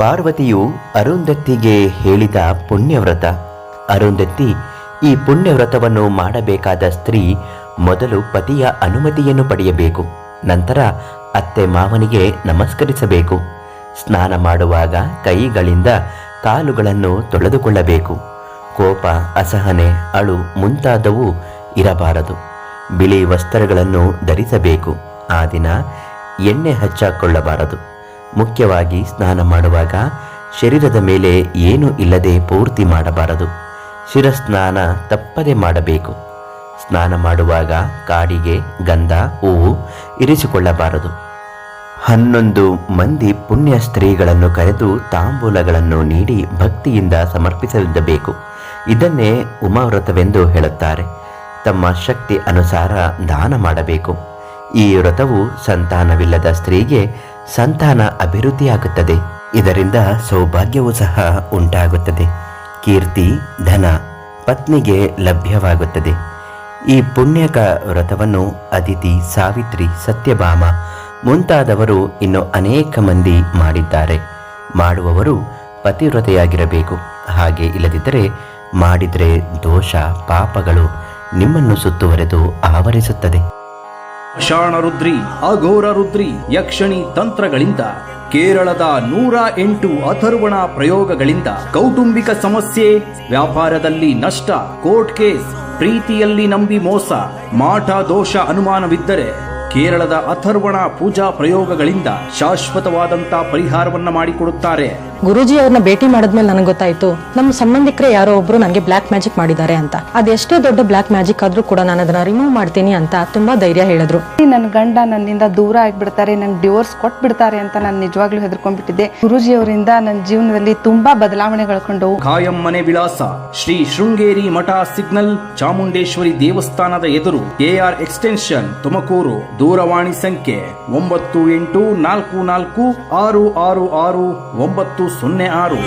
ಪಾರ್ವತಿಯು ಅರುಂಧತ್ತಿಗೆ ಹೇಳಿದ ಪುಣ್ಯವ್ರತ. ಅರುಂಧತ್ತಿ ಈ ಪುಣ್ಯವ್ರತವನ್ನು ಮಾಡಬೇಕಾದ ಸ್ತ್ರೀ ಮೊದಲು ಪತಿಯ ಅನುಮತಿಯನ್ನು ಪಡೆಯಬೇಕು. ನಂತರ ಅತ್ತೆ ಮಾವನಿಗೆ ನಮಸ್ಕರಿಸಬೇಕು. ಸ್ನಾನ ಮಾಡುವಾಗ ಕೈಗಳಿಂದ ಕಾಲುಗಳನ್ನು ತೊಳೆದುಕೊಳ್ಳಬೇಕು. ಕೋಪ, ಅಸಹನೆ, ಅಳು ಮುಂತಾದವು ಇರಬಾರದು. ಬಿಳಿ ವಸ್ತ್ರಗಳನ್ನು ಧರಿಸಬೇಕು. ಆ ದಿನ ಎಣ್ಣೆ ಹಚ್ಚಾಕೊಳ್ಳಬಾರದು. ಮುಖ್ಯವಾಗಿ ಸ್ನಾನ ಮಾಡುವಾಗ ಶರೀರದ ಮೇಲೆ ಏನೂ ಇಲ್ಲದೆ ಪೂರ್ತಿ ಮಾಡಬಾರದು. ಶಿರಸ್ನಾನ ತಪ್ಪದೆ ಮಾಡಬೇಕು. ಸ್ನಾನ ಮಾಡುವಾಗ ಕಾಡಿಗೆ ಗಂಧ, ಹೂವು ಇರಿಸಿಕೊಳ್ಳಬಾರದು. ಹನ್ನೊಂದು ಮಂದಿ ಪುಣ್ಯ ಸ್ತ್ರೀಗಳನ್ನು ಕರೆದು ತಾಂಬೂಲಗಳನ್ನು ನೀಡಿ ಭಕ್ತಿಯಿಂದ ಸಮರ್ಪಿಸಲಿದ್ದಬೇಕು ಇದನ್ನೇ ಉಮಾವ್ರತವೆಂದು ಹೇಳುತ್ತಾರೆ. ತಮ್ಮ ಶಕ್ತಿ ಅನುಸಾರ ದಾನ ಮಾಡಬೇಕು. ಈ ವ್ರತವು ಸಂತಾನವಿಲ್ಲದ ಸ್ತ್ರೀಗೆ ಸಂತಾನ ಅಭಿವೃದ್ಧಿಯಾಗುತ್ತದೆ. ಇದರಿಂದ ಸೌಭಾಗ್ಯವೂ ಸಹ ಉಂಟಾಗುತ್ತದೆ. ಕೀರ್ತಿ, ಧನ, ಪತ್ನಿಗೆ ಲಭ್ಯವಾಗುತ್ತದೆ. ಈ ಪುಣ್ಯಕ ವ್ರತವನ್ನು ಅದಿತಿ ಸಾವಿತ್ರಿ ಸತ್ಯಭಾಮ ಮುಂತಾದವರು ಇನ್ನು ಅನೇಕ ಮಂದಿ ಮಾಡಿದ್ದಾರೆ. ಮಾಡುವವರು ಪತಿವ್ರತೆಯಾಗಿರಬೇಕು. ಹಾಗೆ ಇಲ್ಲದಿದ್ದರೆ ಮಾಡಿದರೆ ದೋಷ, ಪಾಪಗಳು ನಿಮ್ಮನ್ನು ಸುತ್ತುವರೆದು ಆವರಿಸುತ್ತದೆ. ಶಾಣ ರುದ್ರಿ, ಅಘೋರ ರುದ್ರಿ, ಯಕ್ಷಣಿ ತಂತ್ರಗಳಿಂದ, ಕೇರಳದ ನೂರ ಎಂಟು ಅಥರ್ವಣ ಪ್ರಯೋಗಗಳಿಂದ ಕೌಟುಂಬಿಕ ಸಮಸ್ಯೆ, ವ್ಯಾಪಾರದಲ್ಲಿ ನಷ್ಟ, ಕೋರ್ಟ್ ಕೇಸ್, ಪ್ರೀತಿಯಲ್ಲಿ ನಂಬಿ ಮೋಸ, ಮಾಟ ದೋಷ ಅನುಮಾನವಿದ್ದರೆ ಕೇರಳದ ಅಥರ್ವಣ ಪೂಜಾ ಪ್ರಯೋಗಗಳಿಂದ ಶಾಶ್ವತವಾದಂತ ಪರಿಹಾರವನ್ನ ಮಾಡಿಕೊಡುತ್ತಾರೆ. ಗುರುಜಿ ಅವ್ರನ್ನ ಭೇಟಿ ಮಾಡಿದ್ಮೇಲೆ ನನಗೆ ಗೊತ್ತಾಯ್ತು ನಮ್ಮ ಸಂಬಂಧಿಕರೇ ಯಾರೋ ಒಬ್ರು ನನಗೆ ಬ್ಲಾಕ್ ಮ್ಯಾಜಿಕ್ ಮಾಡಿದ್ದಾರೆ ಅಂತ. ಅದೆಷ್ಟೇ ದೊಡ್ಡ ಬ್ಲಾಕ್ ಮ್ಯಾಜಿಕ್ ಆದ್ರೂ ಕೂಡ ನಾನು ಅದನ್ನ ರಿಮೂವ್ ಮಾಡ್ತೀನಿ ಅಂತ ತುಂಬಾ ಧೈರ್ಯ ಹೇಳಿದ್ರು. ನನ್ನ ಗಂಡ ನನ್ನಿಂದ ದೂರ ಆಗ್ಬಿಡ್ತಾರೆ ನನ್ ಡಿವೋರ್ಸ್ ಕೊಟ್ಬಿಡ್ತಾರೆ ಅಂತ ನಾನು ನಿಜವಾಗ್ಲೂ ಹೆದರ್ಕೊಂಡ್ಬಿಟ್ಟಿದ್ದೆ. ಗುರುಜಿ ಅವರಿಂದ ನನ್ನ ಜೀವನದಲ್ಲಿ ತುಂಬಾ ಬದಲಾವಣೆಗಳು ಕಂಡವು. ಖಾಯಂ ಮನೆ ವಿಳಾಸ ಶ್ರೀ ಶೃಂಗೇರಿ ಮಠ ಸಿಗ್ನಲ್ ಚಾಮುಂಡೇಶ್ವರಿ ದೇವಸ್ಥಾನದ ಎದುರು ಕೆಆರ್ ಎಕ್ಸ್ಟೆನ್ಷನ್ ತುಮಕೂರು ದೂರವಾಣಿ ಸಂಖ್ಯೆ ಒಂಬತ್ತು ಎಂಟು ನಾಲ್ಕು ನಾಲ್ಕು ಆರು ಆರು ಆರು ಒಂಬತ್ತು ಸೊನ್ನೆ ಆರು.